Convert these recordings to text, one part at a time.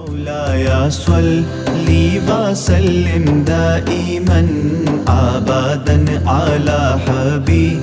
مولاي صلي وسلم دائما أبدا على حبيبي.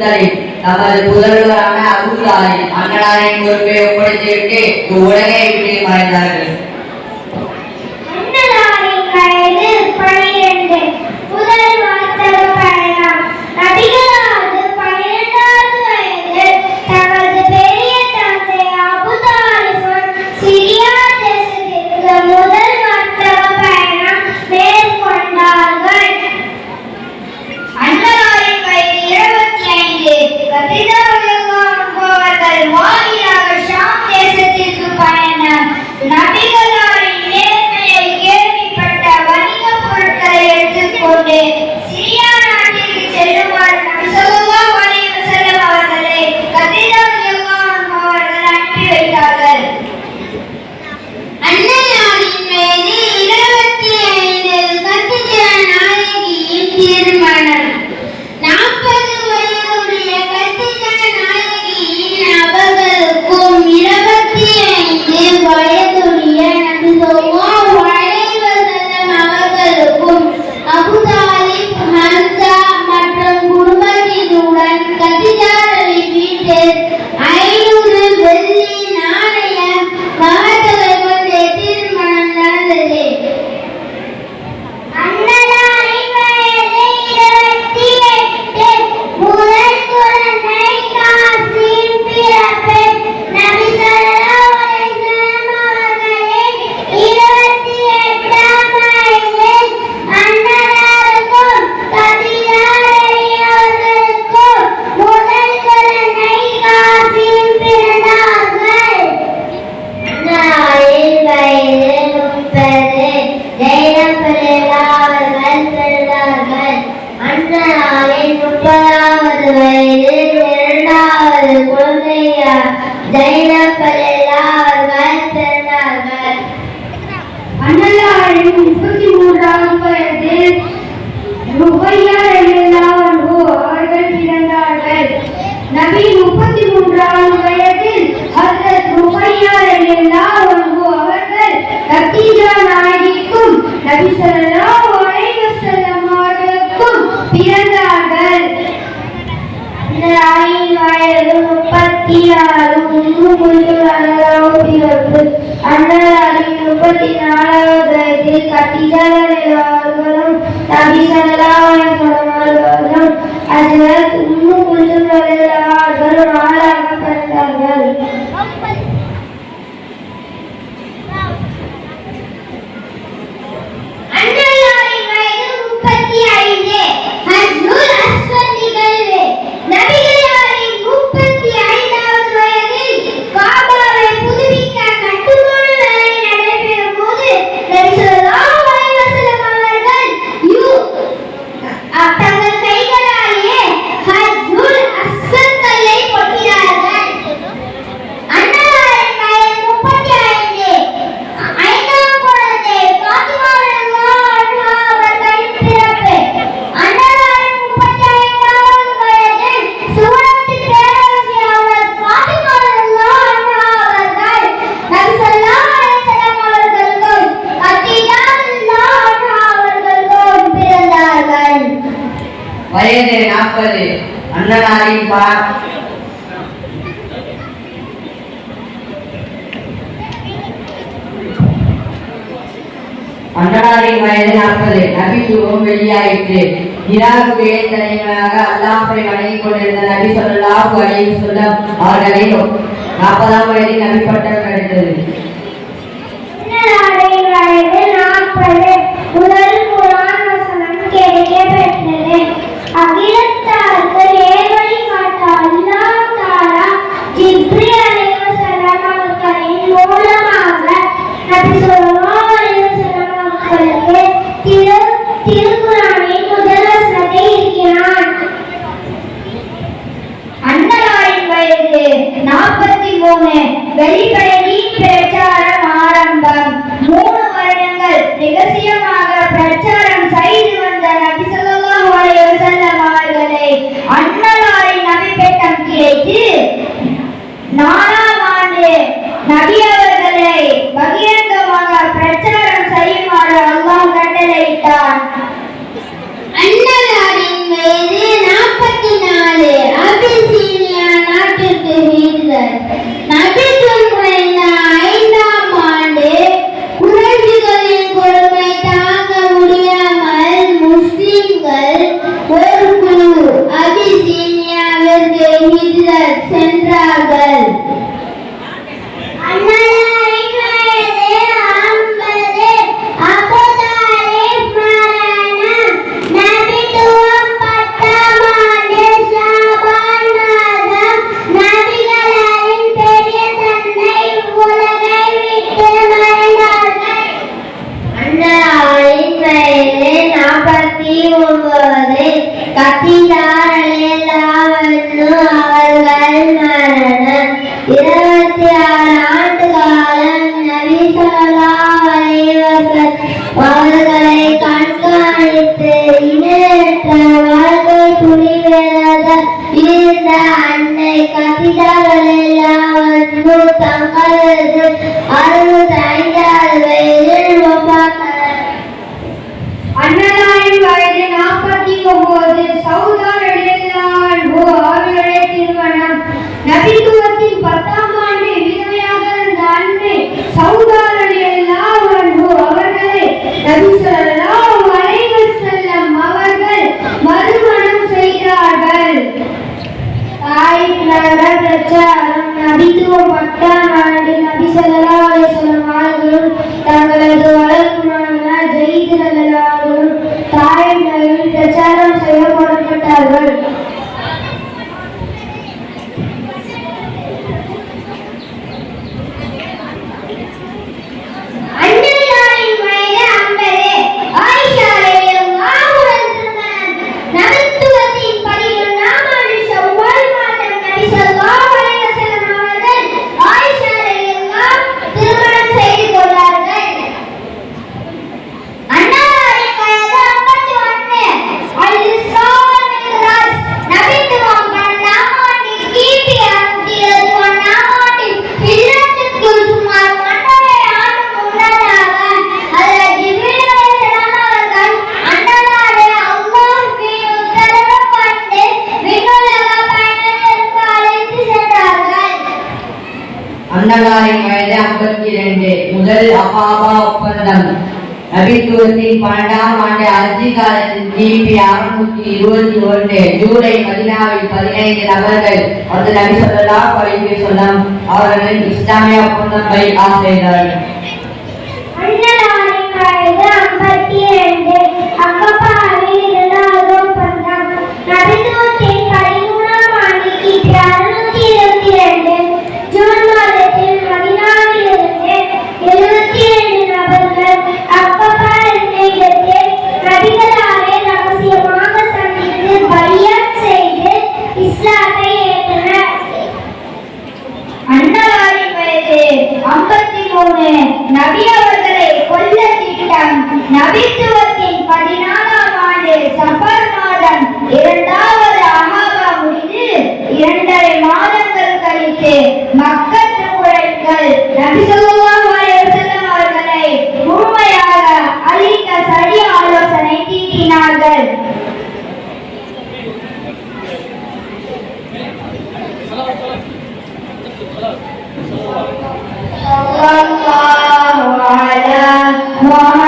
கருத்துக்களை நமது புதல்வரான அருளாளை அண்ணனாரின் பொறுப்பை ஒப்படைத்துவிட்டு உலகை விட்டு மறைந்தார்கள். ഖദീജയുടെ എല്ലാവരും നബി സല്ലല്ലാഹു അലൈഹി വസല്ലം ഹസ്രത്ത് ഉമ്മു കുൽസും റളിയല്ലാഹു അൻഹ நபித்துவம் வெளியாயிற்று. இராவுக்கு தலைவனாக அல்லாஹை வணங்கிக் கொண்டிருந்த நபி சொல்லாஹு அலைஹி சொல்லம் அவர்களை நாற்பதாம் வயதில் நபி பட்டம் கிடைத்தது முதல் வெளிப்படையில் பிரச்சாரம் ஆரம்பம். மூணு வருடங்கள் ரகசியமாக பிரச்சாரம் செய்து வந்த நபி ஸல்லல்லாஹு அலைஹி வஸல்லம் அவர்களை அன்னலாரின் நபிப்பட்டம் கிடைத்து நாலாம் ஆண்டு நபியா Catila. நரகற்ற அருண் நபித்துவம் பத்தாம் ஆண்டு நபி தங்களது வளர்க்குமான ஜெயித் நல்லாவும் தாயின் பிரச்சாரம் செய்ய புறப்பட்டார்கள் சொந்தக்காரின் வயது ஐம்பத்தி இரண்டு முதல் அபாபா ஒப்பந்தம். நபித்துவத்தின் பன்னெண்டாம் ஆண்டு அஞ்சு காலத்தில் கிபி அறுநூத்தி இருபத்தி ஒன்று ஜூலை மதினாவில் பதினைந்து நபர்கள் அது நபி சொல்லலாம் அவர்களின் இஸ்லாமிய ஒப்பந்தம் பை ஆசைதார்கள் one.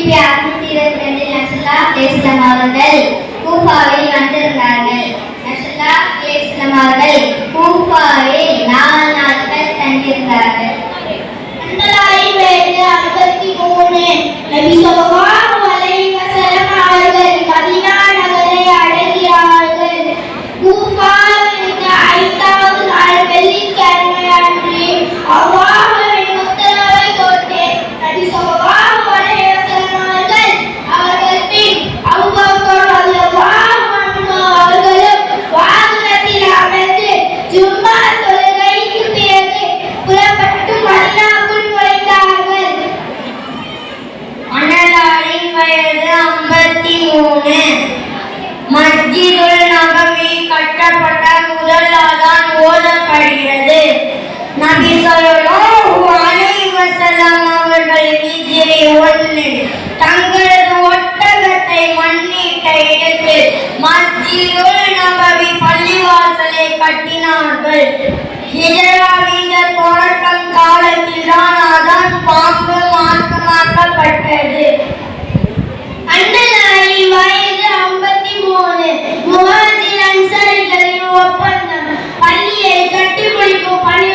கிபி அறுநூத்தி இருபத்தி ரெண்டில் நசல்லா அலேஸ்லாம் அவர்கள் கூஃபாவில் வந்திருந்தார்கள். நசல்லா அலேஸ்லாம் அவர்கள் கூஃபாவில் நான் மஸ்ஜிதுல் நபவி கட்டப்பட்ட முதல் தான் ஓதப்படுகிறது நபி சொல்லலாம் அலை வசலாம் அவர்கள் வீதியை ஒன்று தங்களது ஒட்டகத்தை மண்ணிட்ட இடத்தில் மஸ்ஜிதுல் நபவி பள்ளிவாசலை கட்டினார்கள். ஹிஜராவின் தொடக்கம் காலத்தில் தான் அதான் பாம்பு மாற்றமாக்கப்பட்டது அண்ணன் அலி வயது மூணு முகாதில் அன்சரிகளின் ஒப்பந்தம். பள்ளியை கட்டி முடிக்கும் பணி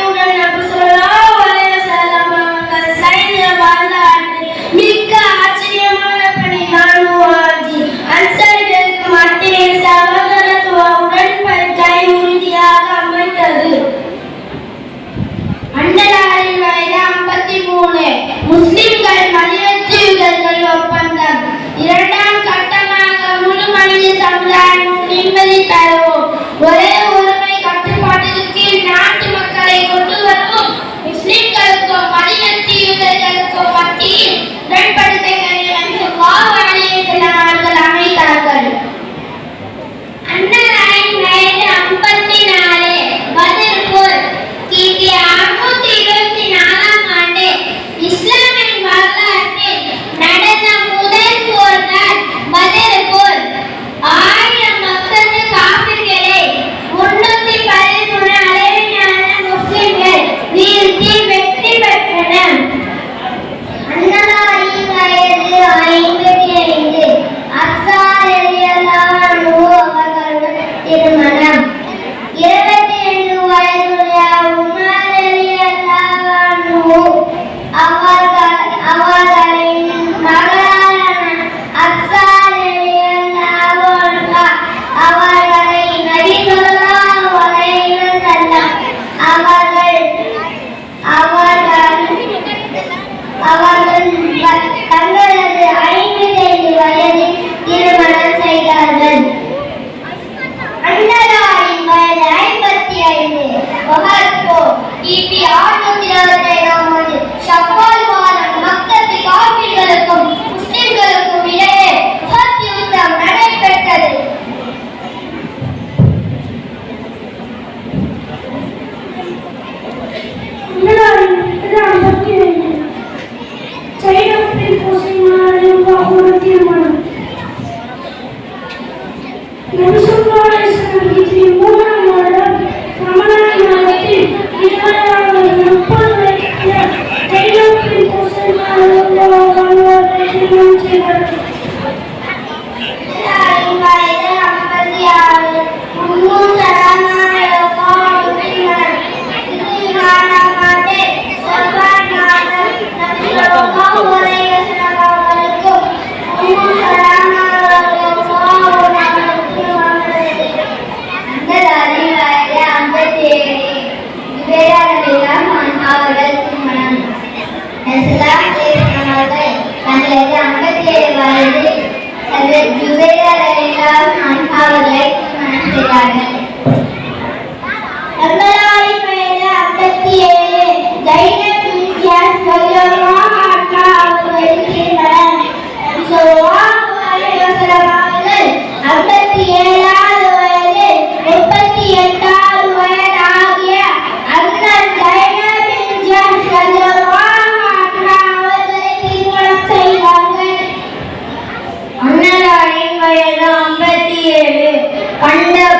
欢迎大。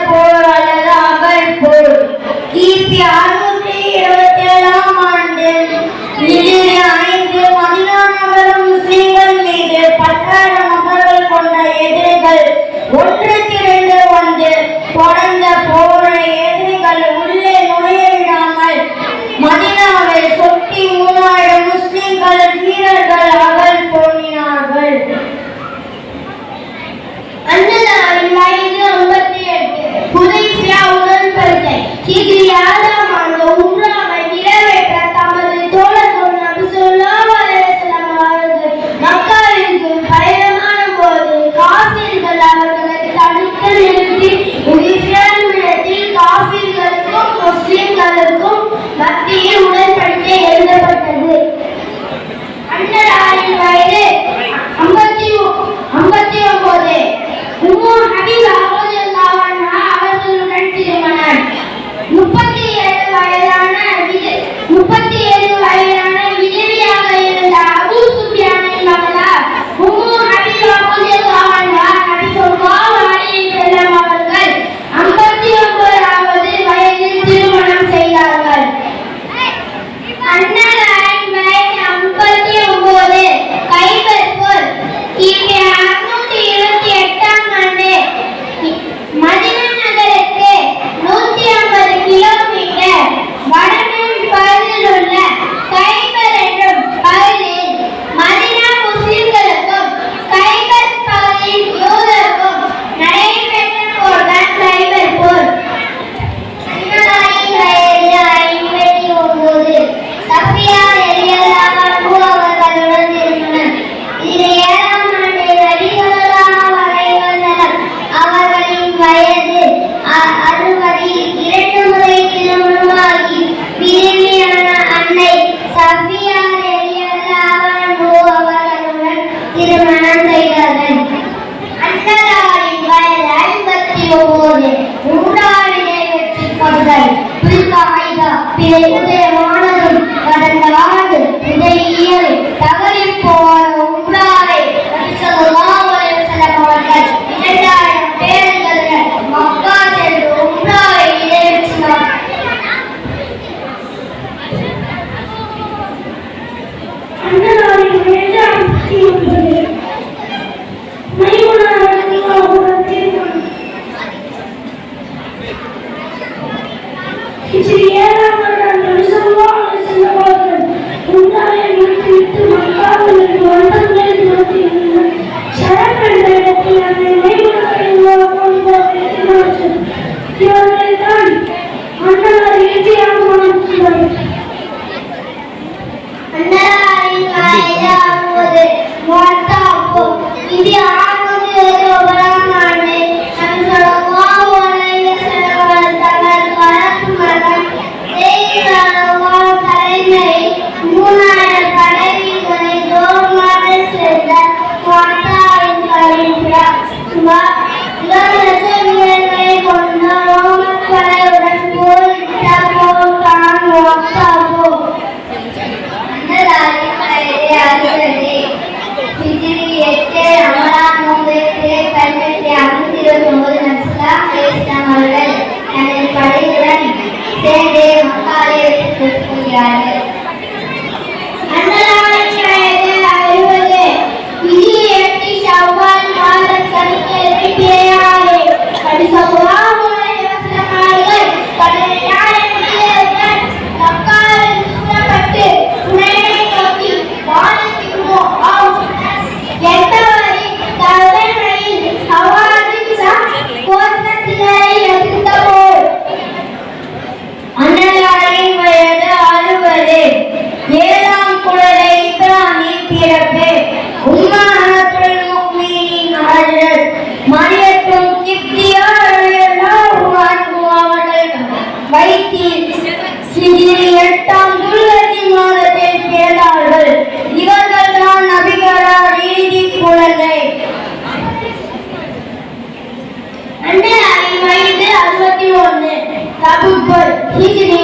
ಹೀಗೆ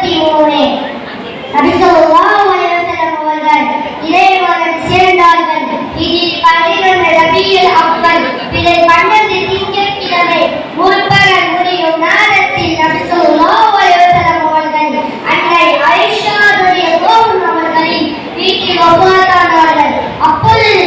இருபத்தி மூணு. நபிசல்லாஹு அலைஹி வஸல்லம் அவர்கள் இறைவனுடன் சேர்ந்தார்கள் இதில் பன்னிரண்டு ரபியில் அப்சல் இதை பன்னெண்டு திங்கட்கிழமை அப்பொழுது